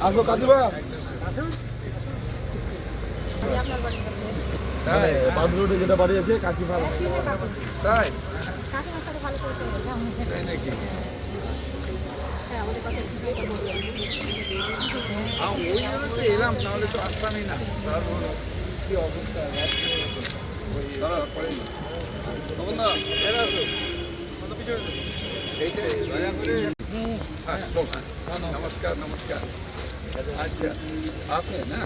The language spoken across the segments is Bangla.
আসো কাকিমা আপনার বাড়ির কাছে তাই। বাদ রোডে যেটা বাড়ি আছে কাকিমা তাই। কাকিমার সাথে ভালো করে তাই নাকি? হ্যাঁ এলাম নাহলে তো আসতামই না। কি অবস্থা? नमस्कार नमस्कार अच्छा। आप हैं ना?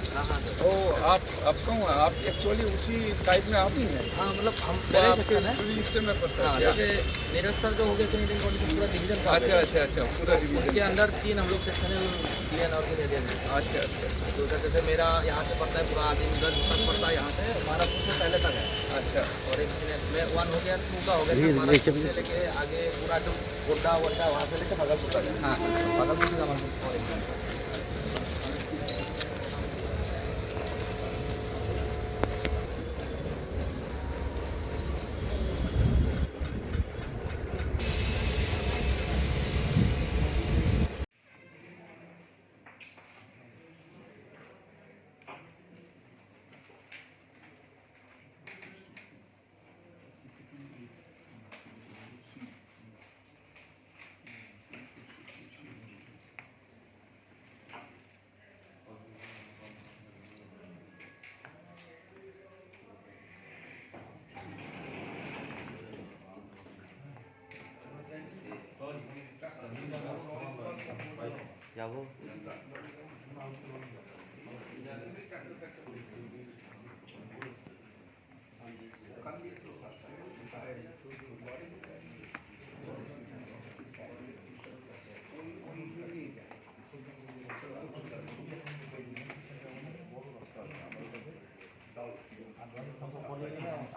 ओ आप आप कौन हैं? आप एक्चुअली उसी साइड में आप ही हैं? हाँ मतलब हम तो मेरे आपके सेक्शन है। jurisdiction में पड़ता हाँ है जैसे नीरज सर जो हो गए थे पूरा डिवीज़न का अच्छा अच्छा अच्छा पूरा उसके अंदर तीन हम लोग सेक्शन है और एरिया में अच्छा अच्छा अच्छा। तो जैसे मेरा यहाँ से पड़ता है पूरा आदि उधर तक पड़ता है यहाँ से हमारा पहले तक है। अच्छा। और एक में वन हो गया टू का हो गया से लेके आगे पूरा जो गोड्डा वोड्डा वहाँ से लेके भागलपुर तक है। हाँ। भागलपुर से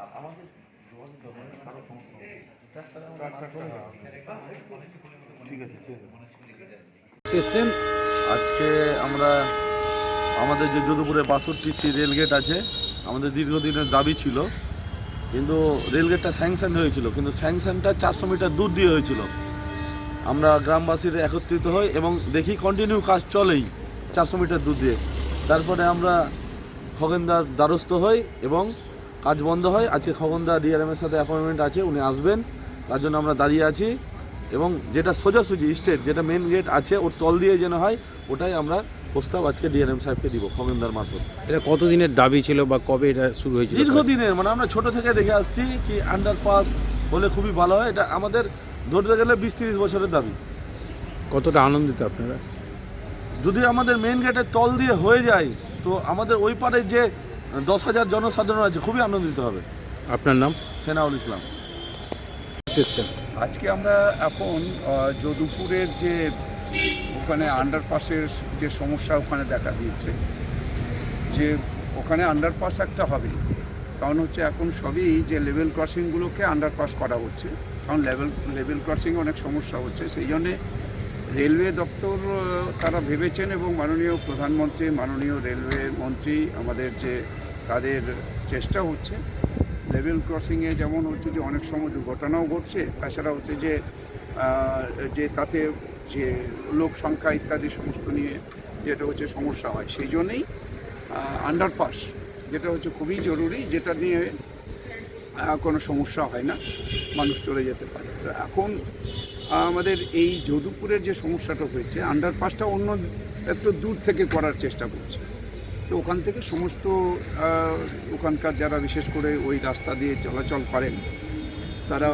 हमारा और एक যাব এসছেন। আজকে আমরা, আমাদের যে যদুপুরে বাষট্টি রেলগেট আছে, আমাদের দীর্ঘদিনের দাবি ছিল। কিন্তু রেলগেটটা স্যাংশন হয়েছিল, কিন্তু স্যাংশনটা চারশো মিটার দূর দিয়ে হয়েছিল। আমরা গ্রামবাসীরা একত্রিত হই এবং দেখি কন্টিনিউ কাজ চলেই চারশো মিটার দূর দিয়ে। তারপরে আমরা খগেনদার দ্বারস্থ হই এবং কাজ বন্ধ হয়। আজকে খগনদা ডিআরএমের সাথে অ্যাপয়েন্টমেন্ট আছে, উনি আসবেন। তার জন্য আমরা দাঁড়িয়ে আছি। এবং যেটা সোজাসুজি স্টেট যেটা মেন গেট আছে ওর তল দিয়ে যেন হয় ওটাই আমরা প্রস্তাব আজকে ডিএনএম সাহেবকে দিব খগেনদার মারফত। এটা কতদিনের দাবি ছিল বা কবে এটা শুরু হয়েছিল? দীর্ঘদিনের মানে আমরা ছোট থেকে দেখে আসছি কি আন্ডারপাস হলে খুবই ভালো হয় এটা আমাদের ধরতে গেলে বিশ তিরিশ বছরের দাবি। কতটা আনন্দিত আপনারা? যদি আমাদের মেন গেটের তল দিয়ে হয়ে যায় তো আমাদের ওই পারে যে দশ হাজার জনসাধারণ আছে খুবই আনন্দিত হবে। আপনার নাম? সেনাউল ইসলাম। আজকে আমরা এখন যদুপুরের যে ওখানে আন্ডারপাসের যে সমস্যা ওখানে দেখা দিয়েছে, যে ওখানে আন্ডারপাস একটা হবে। কারণ হচ্ছে এখন সবই যে লেভেল ক্রসিংগুলোকে আন্ডারপাস করা হচ্ছে। কারণ লেভেল লেভেল ক্রসিং অনেক সমস্যা হচ্ছে। সেই জন্যে রেলওয়ে দপ্তর তারা ভেবেছেন এবং মাননীয় প্রধানমন্ত্রী, মাননীয় রেলওয়ে মন্ত্রী আমাদের যে তাদের চেষ্টা হচ্ছে লেভেল ক্রসিংয়ে যেমন হচ্ছে যে অনেক সময় দুর্ঘটনাও ঘটছে, তাছাড়া হচ্ছে যে যে তাতে যে লোক সংখ্যা ইত্যাদি সমস্ত নিয়ে যেটা হচ্ছে সমস্যা হয়। সেই জন্যেই আন্ডারপাস যেটা হচ্ছে খুবই জরুরি, যেটা নিয়ে কোনো সমস্যা হয় না, মানুষ চলে যেতে পারে। তো এখন আমাদের এই যদুপুরের যে সমস্যাটা হয়েছে আন্ডারপাসটা অন্য একটু দূর থেকে করার চেষ্টা করছে। তো ওখান থেকে সমস্ত ওখানকার যারা বিশেষ করে ওই রাস্তা দিয়ে চলাচল করেন, তারা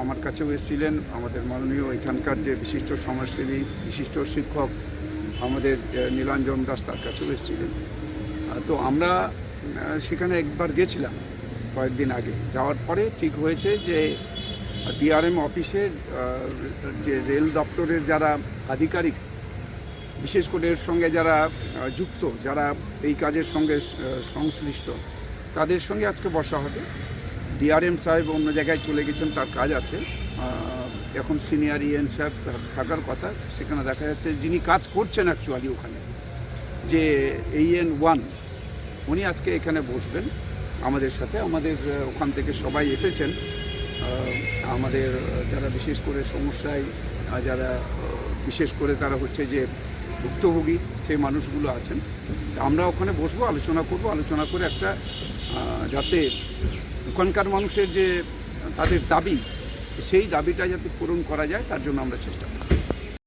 আমার কাছেও এসেছিলেন। আমাদের মাননীয় এখানকার যে বিশিষ্ট সমাজসেবী, বিশিষ্ট শিক্ষক, আমাদের নীলাঞ্জন দাস তার কাছেও এসেছিলেন। তো আমরা সেখানে একবার গেছিলাম কয়েকদিন আগে। যাওয়ার পরে ঠিক হয়েছে যে ডিআরএম অফিসের যে রেল দপ্তরের যারা আধিকারিক বিশেষ করে এর সঙ্গে যারা যুক্ত, যারা এই কাজের সঙ্গে সংশ্লিষ্ট, তাদের সঙ্গে আজকে বসা হবে। ডিআরএম সাহেব অন্য জায়গায় চলে গেছেন, তার কাজ আছে। এখন সিনিয়র ইএন সাহেব থাকার কথা, সেখানে দেখা যাচ্ছে যিনি কাজ করছেন অ্যাকচুয়ালি ওখানে, যে এইএন ওয়ান, উনি আজকে এখানে বসবেন। আমাদের সাথে, আমাদের ওখান থেকে সবাই এসেছেন। আমাদের যারা বিশেষ করে সমস্যায় যারা বিশেষ করে তারা হচ্ছে যে ভুক্তভোগী সেই মানুষগুলো আছেন। আমরা ওখানে বসবো, আলোচনা করব, আলোচনা করে একটা যাতে ওখানকার মানুষের যে তাদের দাবি, সেই দাবিটা যাতে পূরণ করা যায়, তার জন্য আমরা চেষ্টা করব।